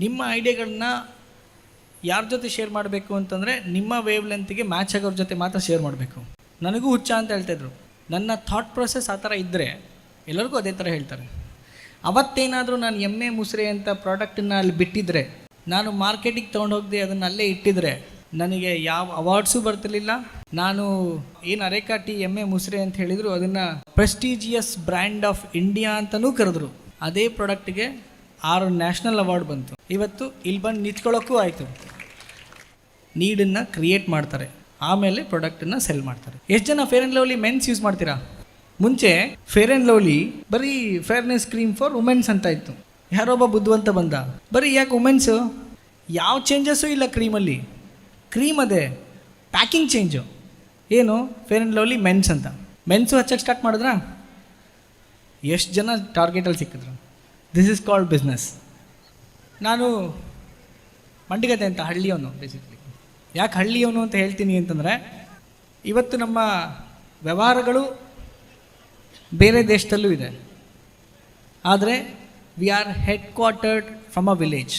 ನಿಮ್ಮ ಐಡಿಯಾಗಳನ್ನ ಯಾರ ಜೊತೆ ಶೇರ್ ಮಾಡಬೇಕು ಅಂತಂದರೆ ನಿಮ್ಮ ವೇವ್ ಲೆಂತ್ಗೆ ಮ್ಯಾಚ್ ಆಗೋರ ಜೊತೆ ಮಾತ್ರ ಶೇರ್ ಮಾಡಬೇಕು. ನನಗೂ ಹುಚ್ಚ ಅಂತ ಹೇಳ್ತಾಯಿದ್ರು ನನ್ನ ಥಾಟ್ ಪ್ರೊಸೆಸ್ ಆ ಥರ ಇದ್ದರೆ ಎಲ್ಲರಿಗೂ ಅದೇ ಥರ ಹೇಳ್ತಾರೆ. ಅವತ್ತೇನಾದರೂ ನಾನು ಎಮ್ಮೆ ಮುಸ್ರೆ ಅಂತ ಪ್ರಾಡಕ್ಟನ್ನು ಅಲ್ಲಿ ಬಿಟ್ಟಿದ್ರೆ, ನಾನು ಮಾರ್ಕೆಟಿಗೆ ತೊಗೊಂಡೋಗದೆ ಅದನ್ನು ಅಲ್ಲೇ ಇಟ್ಟಿದ್ರೆ ನನಗೆ ಯಾವ ಅವಾರ್ಡ್ಸು ಬರ್ತಿರ್ಲಿಲ್ಲ. ನಾನು ಏನು ಅರೇಕಾ ಟೀ ಎಮ್ಮೆ ಮುಸ್ರೆ ಅಂತ ಹೇಳಿದರು, ಅದನ್ನು ಪ್ರೆಸ್ಟೀಜಿಯಸ್ ಬ್ರ್ಯಾಂಡ್ ಆಫ್ ಇಂಡಿಯಾ ಅಂತಲೂ ಕರೆದ್ರು. ಅದೇ ಪ್ರಾಡಕ್ಟ್ಗೆ ಆರು ನ್ಯಾಷನಲ್ ಅವಾರ್ಡ್ ಬಂತು. ಇವತ್ತು ಇಲ್ಲಿ ಬಂದು ನಿಂತ್ಕೊಳ್ಳೋಕ್ಕೂ ಆಯಿತು. ನೀಡನ್ನು ಕ್ರಿಯೇಟ್ ಮಾಡ್ತಾರೆ. ಆಮೇಲೆ ಪ್ರಾಡಕ್ಟನ್ನು ಸೆಲ್ ಮಾಡ್ತಾರೆ. ಎಷ್ಟು ಜನ fair and lovely mens use ಮಾಡ್ತೀರಾ? ಮುಂಚೆ ಫೇರ್ ಆ್ಯಂಡ್ ಲವ್ಲಿ ಬರೀ ಫೇರ್ನೆಸ್ ಕ್ರೀಮ್ ಫಾರ್ ವುಮೆನ್ಸ್ ಅಂತ ಇತ್ತು. ಯಾರೊಬ್ಬ ಬುದ್ಧಿವಂತ ಬಂದ. ಬರೀ ಯಾಕೆ ವುಮೆನ್ಸು ಯಾವ ಚೇಂಜಸ್ಸು ಇಲ್ಲ ಕ್ರೀಮಲ್ಲಿ ಕ್ರೀಮ್ ಅದೇ. ಪ್ಯಾಕಿಂಗ್ ಚೇಂಜು ಏನು? ಫೇರ್ ಆ್ಯಂಡ್ ಲವ್ಲಿ ಮೆನ್ಸ್ ಅಂತ. ಮೆನ್ಸು ಹಚ್ಚಕ್ಕೆ ಸ್ಟಾರ್ಟ್ ಮಾಡಿದ್ರಾ? ಎಷ್ಟು ಜನ ಟಾರ್ಗೆಟಲ್ಲಿ ಸಿಕ್ಕಿದ್ರು? ದಿಸ್ ಇಸ್ ಕಾಲ್ಡ್ ಬಿಸ್ನೆಸ್ ನಾನು ಮಂಡಿಗತೆ ಅಂತ ಹಳ್ಳಿಯವನು ಬೇಸಿಕಲಿ ಯಾಕೆ ಹಳ್ಳಿಯವನು ಅಂತ ಹೇಳ್ತೀನಿ ಅಂತಂದರೆ, ಇವತ್ತು ನಮ್ಮ ವ್ಯವಹಾರಗಳು ಬೇರೆ ದೇಶದಲ್ಲೂ ಇದೆ. ಆದರೆ we are headquartered from a village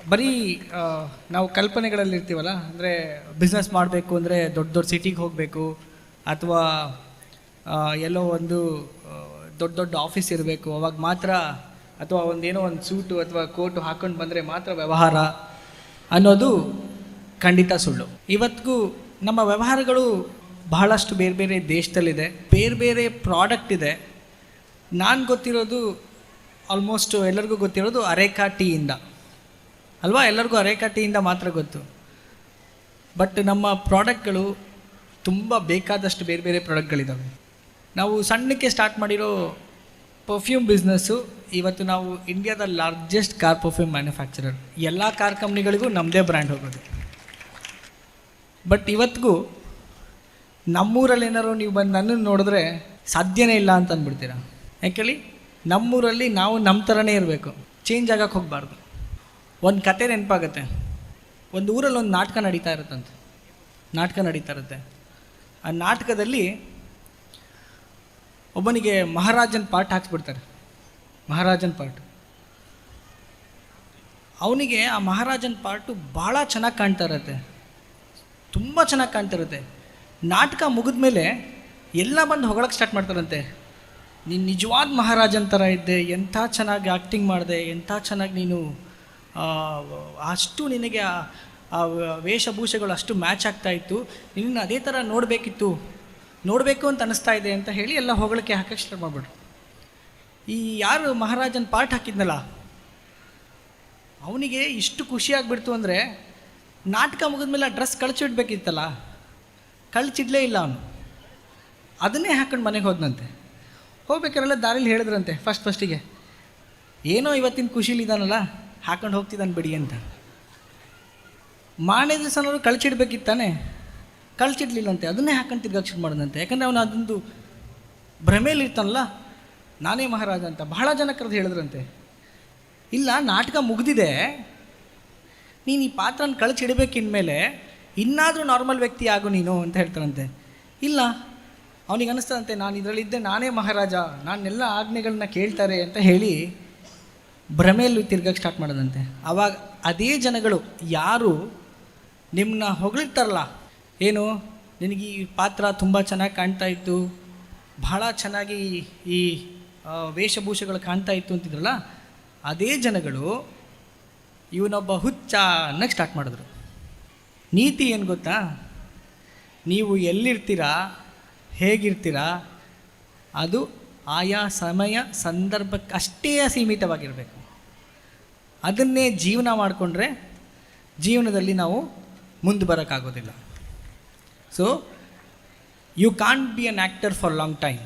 ಬರೀ ನಾವು ಕಲ್ಪನೆಗಳಲ್ಲಿ ಇರ್ತೀವಲ್ಲ ಅಂದರೆ ಬಿಸ್ನೆಸ್ ಮಾಡಬೇಕು ಅಂದರೆ ದೊಡ್ಡ ದೊಡ್ಡ ಸಿಟಿಗೆ ಹೋಗಬೇಕು, ಅಥವಾ ಎಲ್ಲೋ ಒಂದು ದೊಡ್ಡ ದೊಡ್ಡ ಆಫೀಸ್ ಇರಬೇಕು. ಅವಾಗ ಮಾತ್ರ ಅಥವಾ ಒಂದೇನೋ ಒಂದು ಸೂಟು ಅಥವಾ ಕೋಟು ಹಾಕೊಂಡು ಬಂದರೆ ಮಾತ್ರ ವ್ಯವಹಾರ ಅನ್ನೋದು ಖಂಡಿತ ಸುಳ್ಳು. ಇವತ್ತಿಗೂ ನಮ್ಮ ವ್ಯವಹಾರಗಳು ಬಹಳಷ್ಟು ಬೇರೆ ಬೇರೆ ದೇಶದಲ್ಲಿದೆ. ಬೇರೆ ಬೇರೆ ಪ್ರಾಡಕ್ಟ್ ಇದೆ. ನಾನು ಗೊತ್ತಿರೋದು ಆಲ್ಮೋಸ್ಟ್ ಎಲ್ಲರಿಗೂ ಗೊತ್ತಿರೋದು ಅರೇಕಾ ಟೀಯಿಂದ ಅಲ್ವಾ? ಎಲ್ಲರಿಗೂ ಅರೇಕಾ ಟೀಯಿಂದ ಮಾತ್ರ ಗೊತ್ತು. ಬಟ್ ನಮ್ಮ ಪ್ರಾಡಕ್ಟ್ಗಳು ತುಂಬ ಬೇಕಾದಷ್ಟು ಬೇರೆ ಬೇರೆ ಪ್ರಾಡಕ್ಟ್ಗಳಿದ್ದಾವೆ ನಾವು ಸಣ್ಣಕ್ಕೆ ಸ್ಟಾರ್ಟ್ ಮಾಡಿರೋ ಪರ್ಫ್ಯೂಮ್ ಬಿಸ್ನೆಸ್ಸು ಇವತ್ತು ನಾವು ಇಂಡಿಯಾದ ಲಾರ್ಜೆಸ್ಟ್ ಕಾರ್ ಪರ್ಫ್ಯೂಮ್ ಮ್ಯಾನುಫ್ಯಾಕ್ಚರರ್ ಎಲ್ಲ ಕಾರ್ ಕಂಪ್ನಿಗಳಿಗೂ ನಮ್ಮದೇ ಬ್ರ್ಯಾಂಡ್ ಹೋಗೋದು. ಬಟ್ ಇವತ್ತಿಗೂ ನಮ್ಮೂರಲ್ಲಿ ಏನಾದ್ರು ನೀವು ಬಂದು ನನ್ನನ್ನು ನೋಡಿದ್ರೆ ಸಾಧ್ಯನೇ ಇಲ್ಲ ಅಂತ ಅಂದ್ಬಿಡ್ತೀರಾ? ಯಾಕೇಳಿ? ನಮ್ಮೂರಲ್ಲಿ ನಾವು ನಮ್ಮ ಥರನೇ ಇರಬೇಕು. ಚೇಂಜ್ ಆಗಕ್ಕೆ ಹೋಗಬಾರ್ದು. ಒಂದು ಕತೆ ನೆನಪಾಗತ್ತೆ. ಒಂದು ಊರಲ್ಲಿ ಒಂದು ನಾಟಕ ನಡೀತಾ ಇರುತ್ತಂತೆ. ನಾಟಕ ನಡೀತಾ ಇರುತ್ತೆ. ಆ ನಾಟಕದಲ್ಲಿ ಒಬ್ಬನಿಗೆ ಮಹಾರಾಜನ ಪಾಠ ಹಾಕ್ಸ್ಬಿಡ್ತಾರೆ. ಮಹಾರಾಜನ ಪಾಠ ಅವನಿಗೆ ಆ ಮಹಾರಾಜನ ಪಾರ್ಟು ಭಾಳ ಚೆನ್ನಾಗಿ ಕಾಣ್ತಾ ಇರತ್ತೆ ತುಂಬ ಚೆನ್ನಾಗಿ ಕಾಣ್ತಿರುತ್ತೆ. ನಾಟಕ ಮುಗಿದ ಮೇಲೆ ಎಲ್ಲ ಬಂದು ಹೊಗಳಕ್ಕೆ ಸ್ಟಾರ್ಟ್ ಮಾಡ್ತಾರಂತೆ. ನೀನು ನಿಜವಾದ ಮಹಾರಾಜನ ಥರ ಇದ್ದೆ, ಎಂಥ ಚೆನ್ನಾಗಿ ಆ್ಯಕ್ಟಿಂಗ್ ಮಾಡಿದೆ, ಎಂಥ ಚೆನ್ನಾಗಿ ನೀನು ಅಷ್ಟು ನಿನಗೆ ಆ ವೇಷಭೂಷೆಗಳು ಅಷ್ಟು ಮ್ಯಾಚ್ ಆಗ್ತಾಯಿತ್ತು ನಿನ್ನ ಅದೇ ಥರ ನೋಡಬೇಕಿತ್ತು. ನೋಡಬೇಕು ಅಂತ ಅನಿಸ್ತಾ ಇದೆ ಅಂತ ಹೇಳಿ ಎಲ್ಲ ಹೊಗಳಕ್ಕೆ ಹಾಕಕ್ಕೆ ಶುರು ಮಾಡ್ಬಿಟ್ರು. ಈ ಯಾರು ಮಹಾರಾಜನ ಪಾಠ ಹಾಕಿದ್ನಲ್ಲ, ಅವನಿಗೆ ಇಷ್ಟು ಖುಷಿ ಅಂದರೆ ನಾಟಕ ಮುಗಿದ್ಮೇಲೆ ಆ ಡ್ರೆಸ್ ಕಳಚಿಡ್ಬೇಕಿತ್ತಲ್ಲ ಕಳಚಿಡ್ಲೇ ಇಲ್ಲ ಅವನು. ಅದನ್ನೇ ಹಾಕೊಂಡು ಮನೆಗೆ ಹೋದ್ನಂತೆ. ಹೋಗ್ಬೇಕಾರೆಲ್ಲ ದಾರಿಲಿ ಹೇಳಿದ್ರಂತೆ ಫಸ್ಟ್ ಫಸ್ಟಿಗೆ ಏನೋ ಇವತ್ತಿನ ಖುಷಿಲಿದ್ದಾನಲ್ಲ ಹಾಕೊಂಡು ಹೋಗ್ತಿದ್ದಾನೆ ಬಿಡಿ ಅಂತ. ಮಾರನೇ ದಿವಸನವರು ಕಳ್ಚಿಡ್ಬೇಕಿತ್ತಾನೆ. ಕಳ್ಚಿಡ್ಲಿಲ್ಲಂತೆ ಅದನ್ನೇ ಹಾಕಂತ ತಿರ್ಗಕ್ಕೆ ಶುರು ಮಾಡಿದಂತೆ ಯಾಕಂದರೆ ಅವನು ಅದೊಂದು ಭ್ರಮೇಲಿರ್ತಾನಲ್ಲ ನಾನೇ ಮಹಾರಾಜ ಅಂತ ಬಹಳ ಜನ ಕರೆದು ಹೇಳಿದ್ರಂತೆ. ಇಲ್ಲ, ನಾಟಕ ಮುಗಿದಿದೆ. ನೀನು ಈ ಪಾತ್ರನ ಕಳಚಿಡಬೇಕಿನ್ಮೇಲೆ ಇನ್ನಾದರೂ ನಾರ್ಮಲ್ ವ್ಯಕ್ತಿ ಆಗು ನೀನು ಅಂತ ಹೇಳ್ತಾನಂತೆ ಇಲ್ಲ, ಅವನಿಗೆ ಅನಿಸ್ತದಂತೆ, ನಾನು ಇದರಲ್ಲಿದ್ದೆ ನಾನೇ ಮಹಾರಾಜ, ನಾನೆಲ್ಲ ಆಜ್ಞೆಗಳನ್ನ ಕೇಳ್ತಾರೆ ಅಂತ ಹೇಳಿ ಭ್ರಮೆಯಲ್ಲಿ ತಿರ್ಗಕ್ಕೆ ಸ್ಟಾರ್ಟ್ ಮಾಡೋದಂತೆ ಆವಾಗ ಅದೇ ಜನಗಳು ಯಾರು ನಿಮ್ಮನ್ನ ಹೊಗಳಿರ್ತಾರಲ್ಲ ಏನು? ನಿನಗೆ ಈ ಪಾತ್ರ ತುಂಬ ಚೆನ್ನಾಗಿ ಕಾಣ್ತಾ ಇತ್ತು. ಬಹಳ ಚೆನ್ನಾಗಿ ಈ ವೇಷಭೂಷೆಗಳು ಕಾಣ್ತಾ ಇತ್ತು ಅಂತಿದ್ರಲ್ಲ? ಅದೇ ಜನಗಳು ಇವನೊಬ್ಬ ಹುಚ್ಚ ಅನ್ನಕ್ಕೆ ಸ್ಟಾರ್ಟ್ ಮಾಡಿದ್ರು. ನೀತಿ ಏನು ಗೊತ್ತಾ? ನೀವು ಎಲ್ಲಿರ್ತೀರಾ, ಹೇಗಿರ್ತೀರಾ, ಅದು ಆಯಾ ಸಮಯ ಸಂದರ್ಭಕ್ಕೆ ಅಷ್ಟೇ ಸೀಮಿತವಾಗಿರಬೇಕು. ಅದನ್ನೇ ಜೀವನ ಮಾಡಿಕೊಂಡ್ರೆ ಜೀವನದಲ್ಲಿ ನಾವು ಮುಂದೆ ಬರೋಕ್ಕಾಗೋದಿಲ್ಲ. So you can't be an actor for long time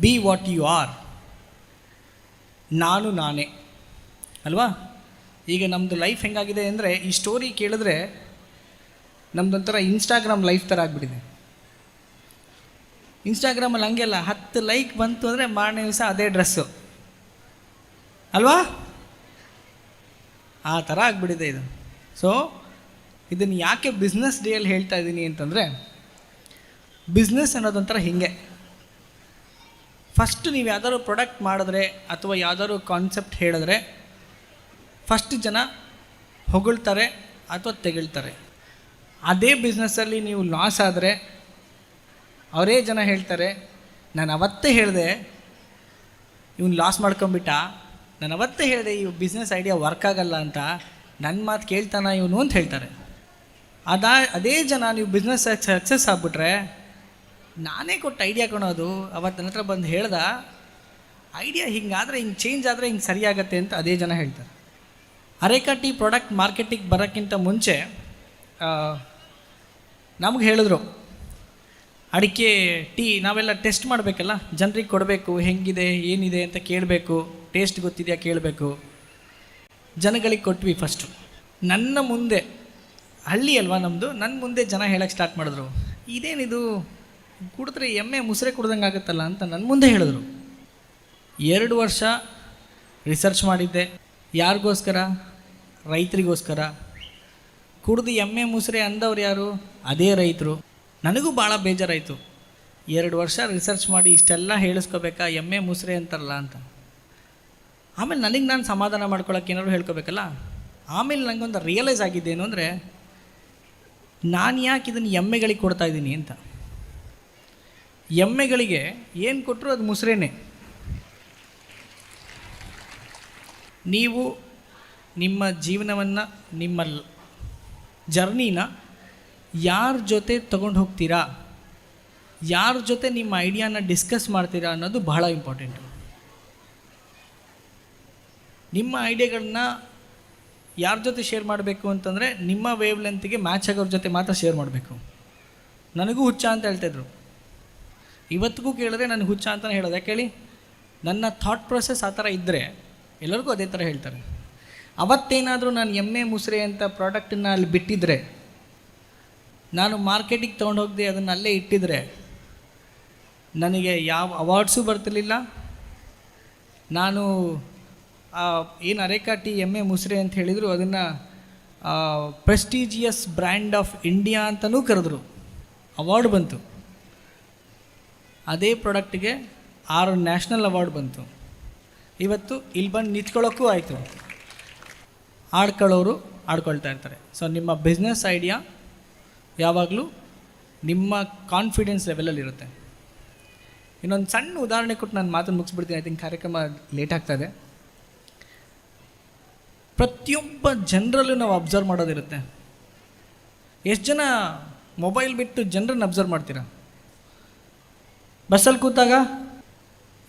be what you are ನಾನು ನಾನೇ. ಅಲ್ವಾ? ಈಗ ನಮ್ಮದು ಲೈಫ್ ಹೆಂಗಾಗಿದೆ ಅಂದರೆ, ಈ ಸ್ಟೋರಿ ಕೇಳಿದ್ರೆ ನಮ್ಮದೊಂಥರ ಇನ್ಸ್ಟಾಗ್ರಾಮ್ ಲೈಫ್ ಥರ ಆಗಿಬಿಟ್ಟಿದೆ. ಇನ್ಸ್ಟಾಗ್ರಾಮಲ್ಲಿ ಹಂಗೆಲ್ಲ ಹತ್ತು ಲೈಕ್ ಬಂತು ಅಂದರೆ ಮಾರನೇ ದಿವಸ ಅದೇ ಡ್ರೆಸ್ಸು ಅಲ್ವಾ? ಆ ಥರ ಆಗಿಬಿಟ್ಟಿದೆ ಇದು. ಸೊ ಇದನ್ನು ಯಾಕೆ ಬಿಸ್ನೆಸ್ ಡೇಯಲ್ಲಿ ಹೇಳ್ತಾ ಇದ್ದೀನಿ ಅಂತಂದರೆ ಬಿಸ್ನೆಸ್ ಅನ್ನೋದೊಂಥರ ಹಿಂಗೆ. ಫಸ್ಟ್ ನೀವು ಯಾವ್ದಾದ್ರು ಪ್ರಾಡಕ್ಟ್ ಮಾಡಿದ್ರೆ ಅಥವಾ ಯಾವ್ದಾದ್ರು ಕಾನ್ಸೆಪ್ಟ್ ಹೇಳಿದ್ರೆ ಫಸ್ಟ್ ಜನ ಹೊಗಳ್ತಾರೆ ಅಥವಾ ತೆಗಳ್ತಾರೆ. ಅದೇ ಬಿಸ್ನೆಸ್ಸಲ್ಲಿ ನೀವು ಲಾಸ್ ಆದರೆ, ಅವರೇ ಜನ ಹೇಳ್ತಾರೆ, ನಾನು ಅವತ್ತೇ ಹೇಳಿದೆ, ಇವನು ಲಾಸ್ ಮಾಡ್ಕೊಂಬಿಟ್ಟ ನಾನು ಅವತ್ತೇ ಹೇಳಿದೆ ಈ ಬಿಸ್ನೆಸ್ ಐಡಿಯಾ ವರ್ಕ್ ಆಗಲ್ಲ ಅಂತ. ನನ್ನ ಮಾತು ಕೇಳ್ತಾನ ಇವನು? ಅಂತ ಹೇಳ್ತಾರೆ. ಅದಾ, ಅದೇ ಜನ ನೀವು ಬಿಸ್ನೆಸ್ ಸಕ್ಸಸ್ ಆಗ್ಬಿಟ್ರೆ, ನಾನೇ ಕೊಟ್ಟು ಐಡಿಯಾ ಕೊಡೋದು ಅವತ್ತು ನನ್ನ ಹತ್ರ ಬಂದು ಹೇಳ್ದ ಐಡಿಯಾ ಹಿಂಗಾದರೆ, ಹಿಂಗೆ ಚೇಂಜ್ ಆದರೆ ಹಿಂಗೆ ಸರಿಯಾಗತ್ತೆ ಅಂತ ಅದೇ ಜನ ಹೇಳ್ತಾರೆ. ಅರೇಕಾ ಟೀ ಪ್ರಾಡಕ್ಟ್ ಮಾರ್ಕೆಟಿಗೆ ಬರೋಕ್ಕಿಂತ ಮುಂಚೆ ನಮ್ಗೆ ಹೇಳಿದ್ರು, ಅಡಿಕೆ, ಟೀ ನಾವೆಲ್ಲ ಟೆಸ್ಟ್ ಮಾಡಬೇಕಲ್ಲ? ಜನರಿಗೆ ಕೊಡಬೇಕು, ಹೆಂಗಿದೆ, ಏನಿದೆ ಅಂತ ಕೇಳಬೇಕು. ಟೇಸ್ಟ್ ಗೊತ್ತಿದೆಯಾ ಕೇಳಬೇಕು? ಜನಗಳಿಗೆ ಕೊಟ್ವಿ ಫಸ್ಟು ನನ್ನ ಮುಂದೆ ಹಳ್ಳಿ ಅಲ್ವಾ ನಮ್ಮದು ನನ್ನ ಮುಂದೆ ಜನ ಹೇಳಕ್ಕೆ ಸ್ಟಾರ್ಟ್ ಮಾಡಿದ್ರು. ಇದೇನಿದು ಕುಡಿದ್ರೆ ಎಮ್ಮೆ ಮುಸ್ರೆ ಕುಡ್ದಂಗೆ ಆಗುತ್ತಲ್ಲ ಅಂತ ನನ್ನ ಮುಂದೆ ಹೇಳಿದ್ರು. ಎರಡು ವರ್ಷ ರಿಸರ್ಚ್ ಮಾಡಿದ್ದೆ. ಯಾರಿಗೋಸ್ಕರ? ರೈತರಿಗೋಸ್ಕರ. ಕುಡಿದು ಎಮ್ಮೆ ಮುಸ್ರೆ ಅಂದವ್ರು ಯಾರು? ಅದೇ ರೈತರು. ನನಗೂ ಭಾಳ ಬೇಜಾರಾಯಿತು. ಎರಡು ವರ್ಷ ರಿಸರ್ಚ್ ಮಾಡಿ ಇಷ್ಟೆಲ್ಲ ಹೇಳಿಸ್ಕೋಬೇಕಾ ಎಮ್ಮೆ ಮುಸ್ರೆ ಅಂತಾರಲ್ಲ ಅಂತ. ಆಮೇಲೆ ನನಗೆ ನಾನು ಸಮಾಧಾನ ಮಾಡ್ಕೊಳಕ್ಕೆ ಏನಾದ್ರು ಹೇಳ್ಕೋಬೇಕಲ್ಲ? ಆಮೇಲೆ ನನಗೊಂದು ರಿಯಲೈಸ್ ಆಗಿದ್ದೇನು ಅಂದರೆ ನಾನು ಯಾಕೆ ಇದನ್ನು ಎಮ್ಮೆಗಳಿಗೆ ಕೊಡ್ತಾ ಇದ್ದೀನಿ ಅಂತ? ಎಮ್ಮೆಗಳಿಗೆ ಏನು ಕೊಟ್ಟರು ಅದು ಮುಸ್ರೇನೆ. ನೀವು ನಿಮ್ಮ ಜೀವನವನ್ನು, ನಿಮ್ಮ ಜರ್ನಿನ ಯಾರ ಜೊತೆ ತಗೊಂಡು ಹೋಗ್ತೀರಾ? ಯಾರ ಜೊತೆ ನಿಮ್ಮ ಐಡಿಯಾನ ಡಿಸ್ಕಸ್ ಮಾಡ್ತೀರಾ ಅನ್ನೋದು ಬಹಳ ಇಂಪಾರ್ಟೆಂಟು. ನಿಮ್ಮ ಐಡಿಯಾಗಳನ್ನ ಯಾರ ಜೊತೆ ಶೇರ್ ಮಾಡಬೇಕು ಅಂತಂದರೆ ನಿಮ್ಮ ವೇವ್ ಲೆಂತ್ಗೆ ಮ್ಯಾಚ್ ಆಗೋರ ಜೊತೆ ಮಾತ್ರ ಶೇರ್ ಮಾಡಬೇಕು. ನನಗೂ ಹುಚ್ಚ ಅಂತ ಹೇಳ್ತಾಯಿದ್ರು ಇವತ್ತಿಗೂ ಕೇಳಿದ್ರೆ ನನಗೆ ಹುಚ್ಚ ಅಂತಲೇ ಹೇಳೋದು. ಯಾಕೆ ಹೇಳಿ? ನನ್ನ ಥಾಟ್ ಪ್ರೊಸೆಸ್ ಆ ಥರ ಇದ್ದರೆ ಎಲ್ಲರಿಗೂ ಅದೇ ಥರ ಹೇಳ್ತಾರೆ. ಅವತ್ತೇನಾದರೂ ನಾನು ಎಮ್ಮೆ ಮುಸ್ರೆ ಅಂತ ಪ್ರಾಡಕ್ಟನ್ನು ಅಲ್ಲಿ ಬಿಟ್ಟಿದ್ರೆ, ನಾನು ಮಾರ್ಕೆಟಿಗೆ ತೊಗೊಂಡೋಗದೆ ಅದನ್ನು ಅಲ್ಲೇ ಇಟ್ಟಿದ್ರೆ, ನನಗೆ ಯಾವ ಅವಾರ್ಡ್ಸು ಬರ್ತಿರ್ಲಿಲ್ಲ. ನಾನು ಏನು ಅರೇಕಾ ಟಿ ಎಮ್ಮೆ ಮುಸ್ರೆ ಅಂತ ಹೇಳಿದರು, ಅದನ್ನು ಪ್ರೆಸ್ಟೀಜಿಯಸ್ ಬ್ರ್ಯಾಂಡ್ ಆಫ್ ಇಂಡಿಯಾ ಅಂತಲೂ ಕರೆದ್ರು. ಅವಾರ್ಡ್ ಬಂತು. ಅದೇ ಪ್ರಾಡಕ್ಟ್ಗೆ ಆರು ನ್ಯಾಷನಲ್ ಅವಾರ್ಡ್ ಬಂತು. ಇವತ್ತು ಇಲ್ಲಿ ಬಂದು ನಿಂತ್ಕೊಳ್ಳೋಕ್ಕೂ ಆಯಿತು. ಆಡ್ಕೊಳ್ಳೋರು ಆಡ್ಕೊಳ್ತಾ ಇರ್ತಾರೆ. ಸೊ ನಿಮ್ಮ ಬಿಸ್ನೆಸ್ ಐಡಿಯಾ ಯಾವಾಗಲೂ ನಿಮ್ಮ ಕಾನ್ಫಿಡೆನ್ಸ್ ಲೆವೆಲಲ್ಲಿರುತ್ತೆ ಇನ್ನೊಂದು ಸಣ್ಣ ಉದಾಹರಣೆ ಕೊಟ್ಟು ನಾನು ಮಾತನ್ನು ಮುಗಿಸ್ಬಿಡ್ತೀನಿ. ಐ ಥಿಂಕ್ ಕಾರ್ಯಕ್ರಮ ಲೇಟ್ ಆಗ್ತಾಯಿದೆ ಪ್ರತಿಯೊಬ್ಬ ಜನರಲ್ಲೂ ನಾವು ಅಬ್ಸರ್ವ್ ಮಾಡೋದಿರುತ್ತೆ. ಎಷ್ಟು ಜನ ಮೊಬೈಲ್ ಬಿಟ್ಟು ಜನರನ್ನು ಅಬ್ಸರ್ವ್ ಮಾಡ್ತೀರಾ? ಬಸ್ಸಲ್ಲಿ ಕೂತಾಗ?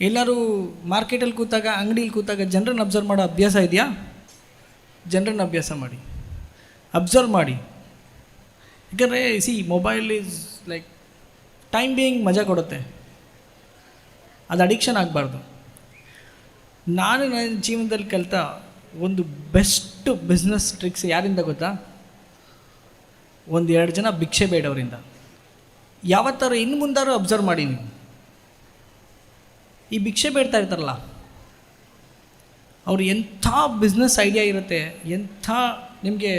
ಎಲ್ಲರೂ ಮಾರ್ಕೆಟಲ್ಲಿ ಕೂತಾಗ, ಅಂಗಡಿಲಿ ಕೂತಾಗ ಜನರನ್ನು ಅಬ್ಸರ್ವ್ ಮಾಡೋ ಅಭ್ಯಾಸ ಇದೆಯಾ? ಜನರನ್ನು ಅಭ್ಯಾಸ ಮಾಡಿ. ಅಬ್ಸರ್ವ್ ಮಾಡಿ. ಯಾಕಂದರೆ see mobile is like time being ಮಜಾ ಕೊಡುತ್ತೆ. ಅದು ಅಡಿಕ್ಷನ್ ಆಗಬಾರ್ದು. ನಾನು ನನ್ನ ಜೀವನದಲ್ಲಿ ಕಲಿತ ಒಂದು ಬೆಸ್ಟ್ ಬಿಸ್ನೆಸ್ ಟ್ರಿಕ್ಸ್ ಯಾರಿಂದ ಗೊತ್ತಾ? ಒಂದು ಎರಡು ಜನ ಭಿಕ್ಷೆ ಬೇಡವರಿಂದ ಯಾವತ್ತಾರು ಇನ್ನು ಮುಂದಾರು ಅಬ್ಸರ್ವ್ ಮಾಡಿ ನೀವು. ಈ ಭಿಕ್ಷೆ ಬೇಡ್ತಾ ಇರ್ತಾರಲ್ಲ, ಅವ್ರು ಎಂಥ ಬಿಸ್ನೆಸ್ ಐಡಿಯಾ ಇರುತ್ತೆ, ಎಂಥ ನಿಮಗೆ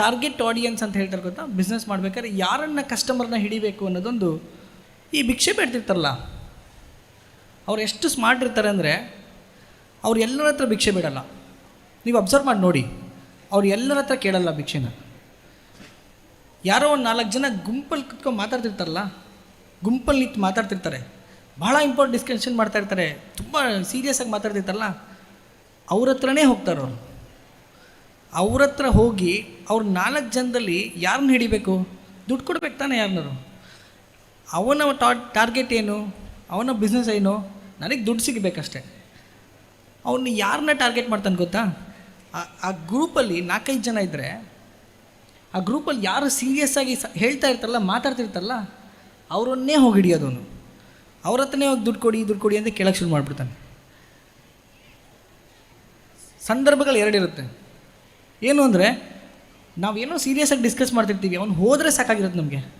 ಟಾರ್ಗೆಟ್ ಆಡಿಯನ್ಸ್ ಅಂತ ಹೇಳ್ತಾರೆ ಗೊತ್ತಾ? ಬಿಸ್ನೆಸ್ ಮಾಡಬೇಕಾದ್ರೆ ಯಾರನ್ನ ಕಸ್ಟಮರ್ನ ಹಿಡಿಬೇಕು ಅನ್ನೋದೊಂದು ಈ ಭಿಕ್ಷೆ ಬೇಡ್ತಿರ್ತಾರಲ್ಲ. ಅವ್ರು ಎಷ್ಟು ಸ್ಮಾರ್ಟ್ ಇರ್ತಾರೆ ಅಂದರೆ ಅವ್ರು ಎಲ್ಲರ ಹತ್ರ ಭಿಕ್ಷೆ ಬೇಡಲ್ಲ. ನೀವು ಅಬ್ಸರ್ವ್ ಮಾಡಿ ನೋಡಿ. ಅವ್ರು ಎಲ್ಲರ ಹತ್ರ ಕೇಳಲ್ಲ ಭಿಕ್ಷೆನ. ಯಾರೋ ಒಂದು ನಾಲ್ಕು ಜನ ಗುಂಪಲ್ಲಿ ಕುತ್ಕೊಂಡು ಮಾತಾಡ್ತಿರ್ತಾರಲ್ಲ, ಗುಂಪಲ್ಲಿ ನಿಂತು ಮಾತಾಡ್ತಿರ್ತಾರೆ. ಭಾಳ ಇಂಪಾರ್ಟೆಂಟ್ ಡಿಸ್ಕಷನ್ ಮಾಡ್ತಾ ಇರ್ತಾರೆ. ತುಂಬ ಸೀರಿಯಸ್ ಆಗಿ ಮಾತಾಡ್ತಿರ್ತಾರಲ್ಲ, ಅವ್ರ ಹತ್ರನೇ ಹೋಗ್ತಾರೆ ಅವರು. ಅವ್ರ ಹತ್ರ ಹೋಗಿ ಅವ್ರ ನಾಲ್ಕು ಜನದಲ್ಲಿ ಯಾರನ್ನ ಹಿಡಿಬೇಕು? ದುಡ್ಡು ಕೊಡ್ಬೇಕು ತಾನೇ ಯಾರನ್ನಾರು ಅವನ ಟಾ ಟಾರ್ಗೆಟ್ ಏನು? ಅವನ ಬಿಸ್ನೆಸ್ ಏನು? ನನಗೆ ದುಡ್ಡು ಸಿಗಬೇಕಷ್ಟೆ. ಅವನು ಯಾರನ್ನ ಟಾರ್ಗೆಟ್ ಮಾಡ್ತಾನೆ ಗೊತ್ತಾ? ಆ- ಗ್ರೂಪಲ್ಲಿ ನಾಲ್ಕೈದು ಜನ ಇದ್ದರೆ ಆ ಗ್ರೂಪಲ್ಲಿ ಯಾರು ಸೀರಿಯಸ್ ಆಗಿ ಹೇಳ್ತಾ ಇರ್ತಾರಲ್ಲ, ಮಾತಾಡ್ತಿರ್ತಾರಲ್ಲ, ಅವರನ್ನೇ ಹೋಗಿ ಹಿಡಿಯೋದವನು ಅವ್ರ ಹತ್ರನೇ ಹೋಗಿ ದುಡ್ಡು ಕೊಡಿ ದುಡ್ಡು ಕೊಡಿ ಅಂತ ಕೇಳಕ್ಕೆ ಶುರು ಮಾಡಿಬಿಡ್ತಾನೆ. ಸಂದರ್ಭಗಳು ಎರಡಿರುತ್ತೆ ಏನು ಅಂದರೆ ಸೀರಿಯಸ್ ಆಗಿ ಡಿಸ್ಕಸ್ ಮಾಡ್ತಿರ್ತೀವಿ, ಅವ್ನು ಹೋದರೆ ಸಾಕಾಗಿರುತ್ತೆ ನಮಗೆ.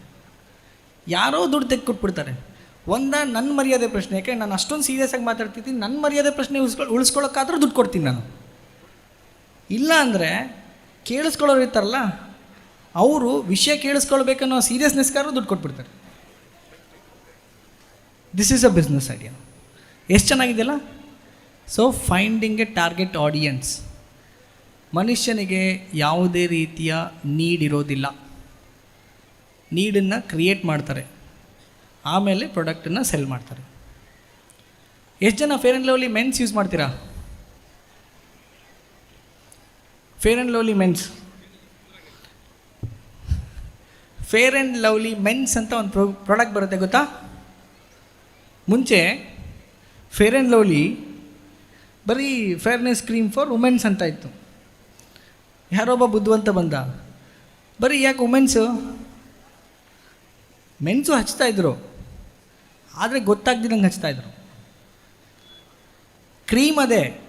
ಯಾರೋ ದುಡ್ಡು ತೆಗೆದು ಕೊಟ್ಬಿಡ್ತಾರೆ ಒಂದ ನನ್ನ ಮರ್ಯಾದೆ ಪ್ರಶ್ನೆ ಯಾಕೆ ನಾನು ಅಷ್ಟೊಂದು ಸೀರಿಯಸ್ ಆಗಿ ಮಾತಾಡ್ತಿದ್ದೀನಿ ನನ್ನ ಮರ್ಯಾದೆ ಪ್ರಶ್ನೆ ಉಳಿಸ್ಕೊಳ್ ಉಳಿಸ್ಕೊಳ್ಳೋಕ್ಕಾದ್ರೂ ದುಡ್ಡು ಕೊಡ್ತೀನಿ ನಾನು. ಇಲ್ಲ ಅಂದರೆ ಕೇಳಿಸ್ಕೊಳ್ಳೋರು ಇರ್ತಾರಲ್ಲ, ಅವರು ವಿಷಯ ಕೇಳಿಸ್ಕೊಳ್ಬೇಕನ್ನೋ ಸೀರಿಯಸ್ನೆಸ್ಗಾರು ದುಡ್ಡು ಕೊಟ್ಬಿಡ್ತಾರೆ. This is a business idea ಎಷ್ಟು ಚೆನ್ನಾಗಿದೆಯಲ್ಲ? So finding a target audience ಮನುಷ್ಯನಿಗೆ ಯಾವುದೇ ರೀತಿಯ ನೀಡ್ ಇರೋದಿಲ್ಲ. ನೀಡನ್ನು ಕ್ರಿಯೇಟ್ ಮಾಡ್ತಾರೆ. ಆಮೇಲೆ ಪ್ರಾಡಕ್ಟನ್ನು ಸೆಲ್ ಮಾಡ್ತಾರೆ. ಎಷ್ಟು ಜನ fair and lovely mens use ಮಾಡ್ತೀರಾ? Fair and lovely mens fair and lovely mens ಅಂತ ಒಂದು ಪ್ರೊ ಪ್ರಾಡಕ್ಟ್ ಬರುತ್ತೆ ಗೊತ್ತಾ? ಮುಂಚೆ ಫೇರ್ ಆ್ಯಂಡ್ ಲವ್ಲಿ ಬರೀ ಫೇರ್ನೆಸ್ ಕ್ರೀಮ್ ಫಾರ್ ವುಮೆನ್ಸ್ ಅಂತ ಇತ್ತು. ಯಾರೊಬ್ಬ ಬುದ್ಧಿವಂತ ಬಂದ. ಬರೀ ಯಾಕೆ ವುಮೆನ್ಸು ಮೆನ್ಸು ಹಚ್ತಾ ಇದ್ರು. ಆದರೆ ಗೊತ್ತಾಗ್ದಿದ್ದಂಗೆ ಹಚ್ತಾ ಇದ್ರು. ಕ್ರೀಮ್ ಅದೇ.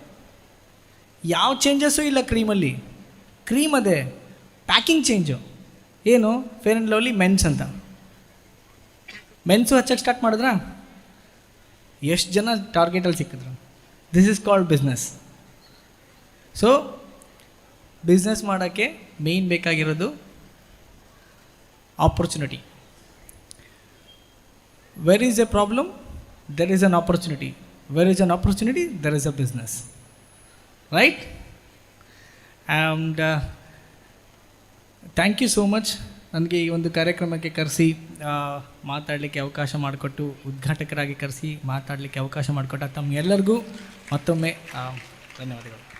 ಯಾವ ಚೇಂಜಸ್ಸು ಇಲ್ಲ ಕ್ರೀಮಲ್ಲಿ ಕ್ರೀಮ್ ಅದೇ. ಪ್ಯಾಕಿಂಗ್ ಚೇಂಜು ಏನು? ಫೇರ್ ಆ್ಯಂಡ್ ಲವ್ಲಿ ಮೆನ್ಸ್ ಅಂತ. ಮೆನ್ಸು ಹಚ್ಚಕ್ಕೆ ಸ್ಟಾರ್ಟ್ ಮಾಡಿದ್ರಾ? ಎಷ್ಟು ಜನ ಟಾರ್ಗೆಟಲ್ಲಿ ಸಿಕ್ಕಿದ್ರು? This is called business so business ಮಾಡೋಕ್ಕೆ ಮೇಯ್ನ್ ಬೇಕಾಗಿರೋದು opportunity where is a problem there is an opportunity where is an opportunity there is a business right and thank you so much ನನಗೆ ಈ ಒಂದು ಕಾರ್ಯಕ್ರಮಕ್ಕೆ ಕರೆಸಿ ಮಾತಾಡಲಿಕ್ಕೆ ಅವಕಾಶ ಮಾಡಿಕೊಟ್ಟು, ಉದ್ಘಾಟಕರಾಗಿ ಕರೆಸಿ ಮಾತಾಡಲಿಕ್ಕೆ ಅವಕಾಶ ಮಾಡಿಕೊಟ್ಟ ತಮ್ಮೆಲ್ಲರಿಗೂ ಮತ್ತೊಮ್ಮೆ ಧನ್ಯವಾದಗಳು.